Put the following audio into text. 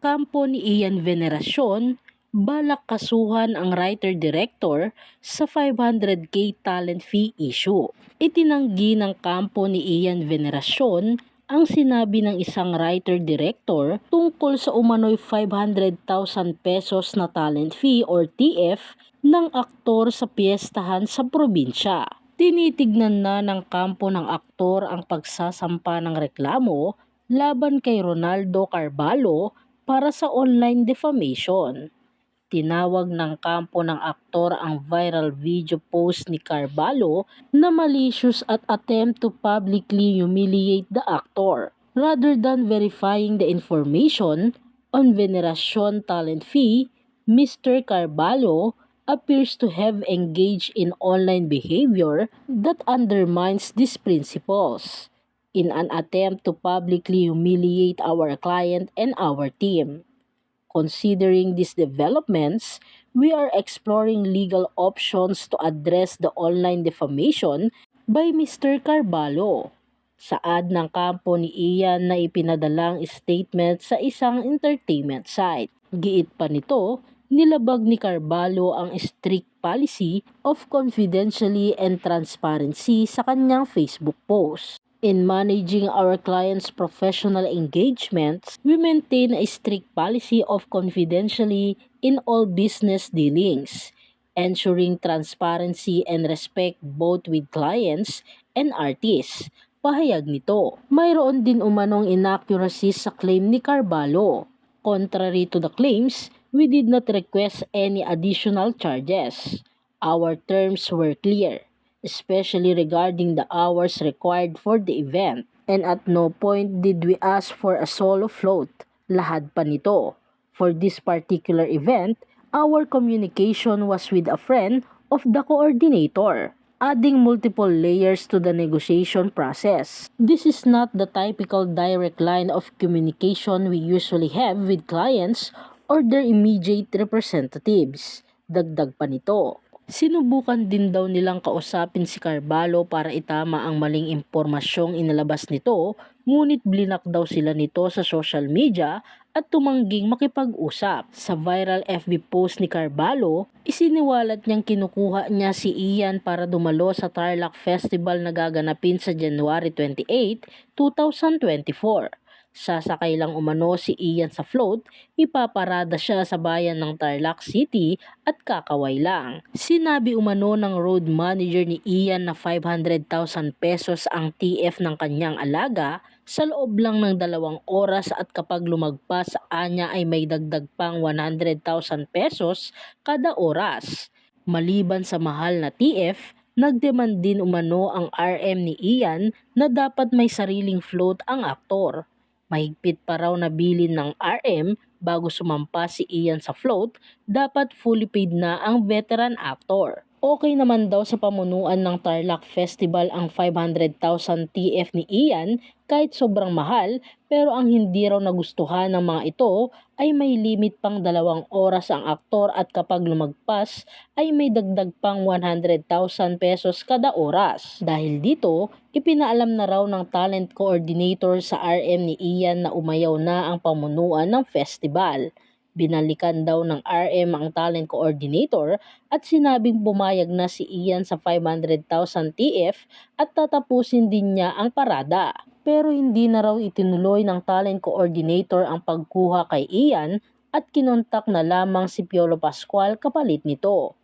kampo ni Ian Veneracion, balak kasuhan ang writer-director sa 500k talent fee issue. Itinanggi ng kampo ni Ian Veneracion ang sinabi ng isang writer-director tungkol sa umano'y 500,000 pesos na talent fee or TF ng aktor sa piyestahan sa probinsya. Tinitignan na ng kampo ng aktor ang pagsasampa ng reklamo laban kay Ronaldo Carvalho para sa online defamation. Tinawag ng kampo ng aktor ang viral video post ni Carvalho na malicious at attempt to publicly humiliate the actor. Rather than verifying the information on Veneracion talent fee, Mr. Carvalho appears to have engaged in online behavior that undermines these principles in an attempt to publicly humiliate our client and our team. Considering these developments, we are exploring legal options to address the online defamation by Mr. Carvalho. Saad ng kampo ni Ian na ipinadalang statement sa isang entertainment site. Giit pa nito, nilabag ni Carvalho ang strict policy of confidentiality and transparency sa kanyang Facebook post. In managing our clients' professional engagements, we maintain a strict policy of confidentiality in all business dealings, ensuring transparency and respect both with clients and artists. Pahayag nito, mayroon din umanong inaccuracies sa claim ni Carvalho. Contrary to the claims, we did not request any additional charges. Our terms were clear especially regarding the hours required for the event. And at no point did we ask for a solo float. Lahad pa nito. For this particular event, our communication was with a friend of the coordinator, adding multiple layers to the negotiation process. This is not the typical direct line of communication we usually have with clients or their immediate representatives. Dagdag pa nito. Sinubukan din daw nilang kausapin si Carvalho para itama ang maling impormasyong inalabas nito, ngunit blinak daw sila nito sa social media at tumangging makipag-usap. Sa viral FB post ni Carvalho, isiniwalat niyang kinukuha niya si Ian para dumalo sa Tarlac Festival na gaganapin sa January 28, 2024. Sasakay lang umano si Ian sa float, ipaparada siya sa bayan ng Tarlac City at kakaway lang. Sinabi umano ng road manager ni Ian na 500,000 pesos ang TF ng kanyang alaga sa loob lang ng dalawang oras at kapag lumagpas sa anya ay may dagdag pang 100,000 pesos kada oras. Maliban sa mahal na TF, nagdemand din umano ang RM ni Ian na dapat may sariling float ang aktor. Mahigpit pa raw na bilin ng RM bago sumampa si Ian sa float, dapat fully paid na ang veteran actor. Okay naman daw sa pamunuan ng Tarlac Festival ang 500,000 TF ni Ian kahit sobrang mahal pero ang hindi raw nagustuhan ng mga ito ay may limit pang dalawang oras ang aktor at kapag lumagpas ay may dagdag pang 100,000 pesos kada oras. Dahil dito, ipinaalam na raw ng talent coordinator sa RM ni Ian na umayaw na ang pamunuan ng festival. Binalikan daw ng RM ang talent coordinator at sinabing pumayag na si Ian sa 500,000 TF at tatapusin din niya ang parada. Pero hindi na raw itinuloy ng talent coordinator ang pagkuha kay Ian at kinontak na lamang si Piolo Pascual kapalit nito.